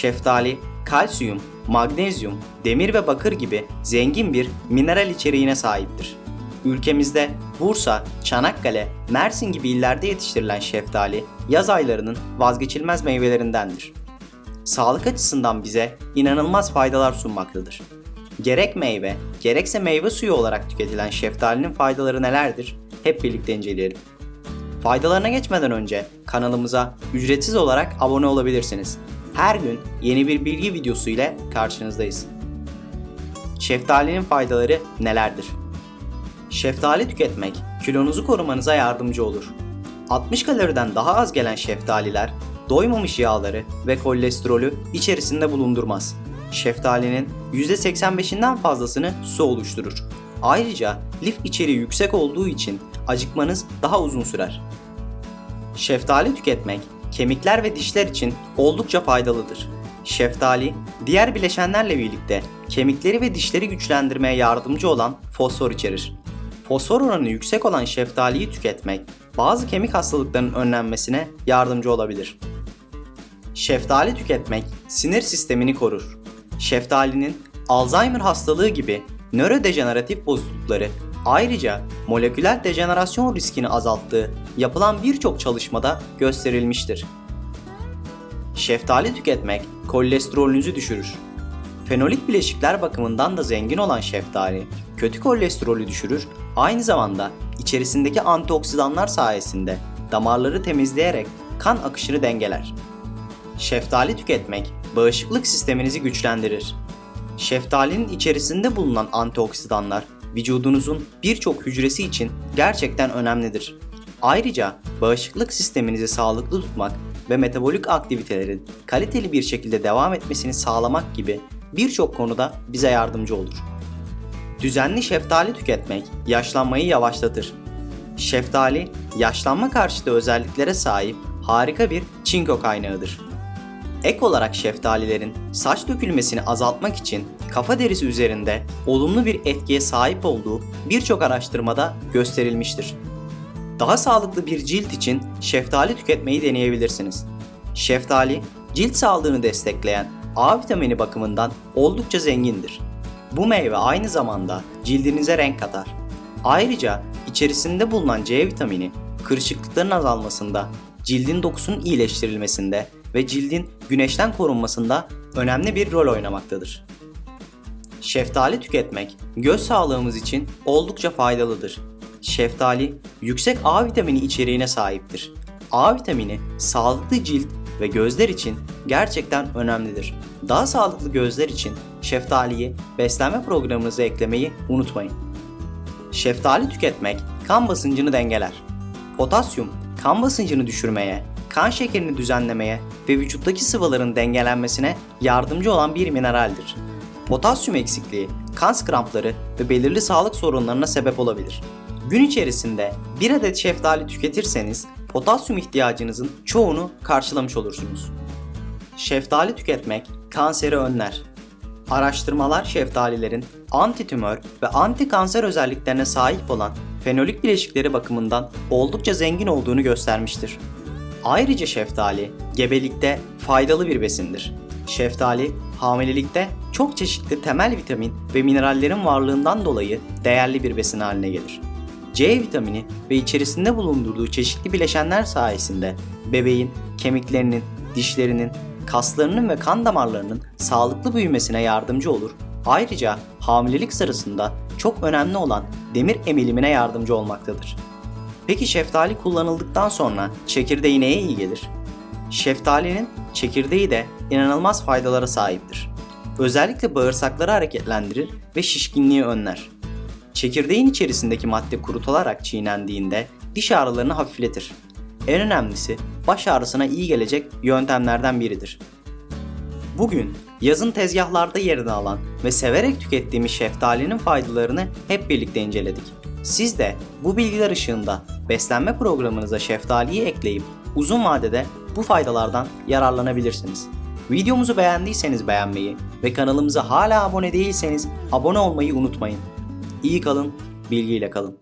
Şeftali, kalsiyum, magnezyum, demir ve bakır gibi zengin bir mineral içeriğine sahiptir. Ülkemizde Bursa, Çanakkale, Mersin gibi illerde yetiştirilen şeftali yaz aylarının vazgeçilmez meyvelerindendir. Sağlık açısından bize inanılmaz faydalar sunmaktadır. Gerek meyve, gerekse meyve suyu olarak tüketilen şeftalinin faydaları nelerdir? Hep birlikte inceleyelim. Faydalarına geçmeden önce kanalımıza ücretsiz olarak abone olabilirsiniz. Her gün yeni bir bilgi videosu ile karşınızdayız. Şeftalinin faydaları nelerdir? Şeftali tüketmek kilonuzu korumanıza yardımcı olur. 60 kaloriden daha az gelen şeftaliler doymamış yağları ve kolesterolü içerisinde bulundurmaz. Şeftalinin %85'inden fazlasını su oluşturur. Ayrıca lif içeriği yüksek olduğu için acıkmanız daha uzun sürer. Şeftali tüketmek kemikler ve dişler için oldukça faydalıdır. Şeftali, diğer bileşenlerle birlikte kemikleri ve dişleri güçlendirmeye yardımcı olan fosfor içerir. Fosfor oranı yüksek olan şeftaliyi tüketmek bazı kemik hastalıklarının önlenmesine yardımcı olabilir. Şeftali tüketmek sinir sistemini korur. Şeftalinin Alzheimer hastalığı gibi nörodejeneratif bozuklukları ayrıca moleküler dejenerasyon riskini azalttığı yapılan birçok çalışmada gösterilmiştir. Şeftali tüketmek kolesterolünüzü düşürür. Fenolik bileşikler bakımından da zengin olan şeftali kötü kolesterolü düşürür, aynı zamanda içerisindeki antioksidanlar sayesinde damarları temizleyerek kan akışını dengeler. Şeftali tüketmek bağışıklık sisteminizi güçlendirir. Şeftalinin içerisinde bulunan antioksidanlar vücudunuzun birçok hücresi için gerçekten önemlidir. Ayrıca bağışıklık sisteminizi sağlıklı tutmak ve metabolik aktivitelerin kaliteli bir şekilde devam etmesini sağlamak gibi birçok konuda bize yardımcı olur. Düzenli şeftali tüketmek yaşlanmayı yavaşlatır. Şeftali, yaşlanma karşıtı özelliklere sahip harika bir çinko kaynağıdır. Ek olarak şeftalilerin saç dökülmesini azaltmak için kafa derisi üzerinde olumlu bir etkiye sahip olduğu birçok araştırmada gösterilmiştir. Daha sağlıklı bir cilt için şeftali tüketmeyi deneyebilirsiniz. Şeftali, cilt sağlığını destekleyen A vitamini bakımından oldukça zengindir. Bu meyve aynı zamanda cildinize renk katar. Ayrıca içerisinde bulunan C vitamini kırışıklıkların azalmasında, cildin dokusunun iyileştirilmesinde ve cildin güneşten korunmasında önemli bir rol oynamaktadır. Şeftali tüketmek göz sağlığımız için oldukça faydalıdır. Şeftali yüksek A vitamini içeriğine sahiptir. A vitamini sağlıklı cilt ve gözler için gerçekten önemlidir. Daha sağlıklı gözler için şeftaliyi beslenme programınıza eklemeyi unutmayın. Şeftali tüketmek kan basıncını dengeler. Potasyum kan basıncını düşürmeye, kan şekerini düzenlemeye ve vücuttaki sıvıların dengelenmesine yardımcı olan bir mineraldir. Potasyum eksikliği kan krampları ve belirli sağlık sorunlarına sebep olabilir. Gün içerisinde bir adet şeftali tüketirseniz potasyum ihtiyacınızın çoğunu karşılamış olursunuz. Şeftali tüketmek kanseri önler. Araştırmalar şeftalilerin antitümör ve antikanser özelliklerine sahip olan fenolik bileşikleri bakımından oldukça zengin olduğunu göstermiştir. Ayrıca şeftali gebelikte faydalı bir besindir. Şeftali hamilelikte çok çeşitli temel vitamin ve minerallerin varlığından dolayı değerli bir besin haline gelir. C vitamini ve içerisinde bulundurduğu çeşitli bileşenler sayesinde bebeğin kemiklerinin, dişlerinin, kaslarının ve kan damarlarının sağlıklı büyümesine yardımcı olur. Ayrıca hamilelik sırasında çok önemli olan demir emilimine yardımcı olmaktadır. Peki şeftali kullanıldıktan sonra çekirdeği neye iyi gelir? Şeftalinin çekirdeği de inanılmaz faydalara sahiptir. Özellikle bağırsakları hareketlendirir ve şişkinliği önler. Çekirdeğin içerisindeki madde kurutularak çiğnendiğinde diş ağrılarını hafifletir. En önemlisi baş ağrısına iyi gelecek yöntemlerden biridir. Bugün yazın tezgahlarda yerini alan ve severek tükettiğimiz şeftalinin faydalarını hep birlikte inceledik. Siz de bu bilgiler ışığında beslenme programınıza şeftaliyi ekleyip uzun vadede bu faydalardan yararlanabilirsiniz. Videomuzu beğendiyseniz beğenmeyi ve kanalımıza hala abone değilseniz abone olmayı unutmayın. İyi kalın, bilgiyle kalın.